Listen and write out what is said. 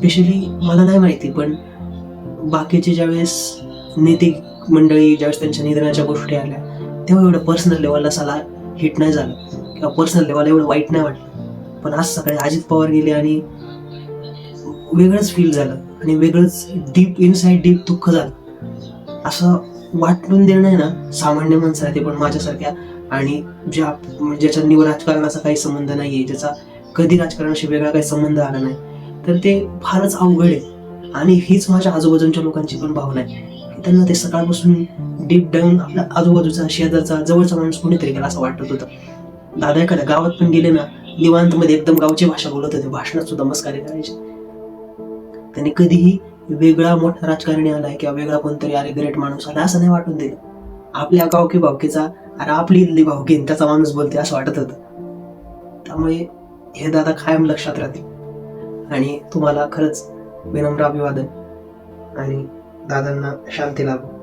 Specially मला नाही माहिती पण बाकीचे ज्यावेळेस नेते मंडळी ज्यावेळेस त्यांच्या निधनाच्या गोष्टी आल्या तेव्हा एवढं पर्सनल लेवलला साला हिट नाही झालं. किंवा पर्सनल लेवलला एवढं वाईट नाही वाटलं. पण आज सकाळी अजित पवार गेले आणि वेगळंच फील झालं. आणि वेगळंच डीप इनसाईड डीप दुःख झालं. असं वाटून देणं आहे ना सामान्य माणसाला ते पण माझ्यासारख्या आणि ज्या ज्याच्या निव राजकारणाचा काही संबंध नाही आहे ज्याचा कधी राजकारणाशी वेगळा काही संबंध आला नाही तर ते फारच अवघड आहे. आणि हीच माझ्या आजूबाजूच्या लोकांची पण भावना आहे. त्यांना ते सकाळपासून डीप डाऊन आपल्या आजूबाजूचा शेजारचा जवळचा माणूस कोणीतरी गेला असं वाटत होतं. दादा एखाद्या गावात पण गेले ना निवांत मध्ये एकदम गावची भाषा बोलत होते. भाषणात सुद्धा मस्कारे करायचे. त्यांनी कधीही वेगळा मोठा राजकारणी आलाय किंवा वेगळा कोणतरी अरे ग्रेट माणूस आला असं नाही वाटून दिलं. आपल्या गावकी भावकीचा अरे आपली इथली भावकी त्याचा माणूस बोलते असं वाटत होतं. त्यामुळे हे दादा कायम लक्षात राहतील. आणि तुम्हाला खरंच विनम्र अभिवादन. आणि दादांना शांती लाभो.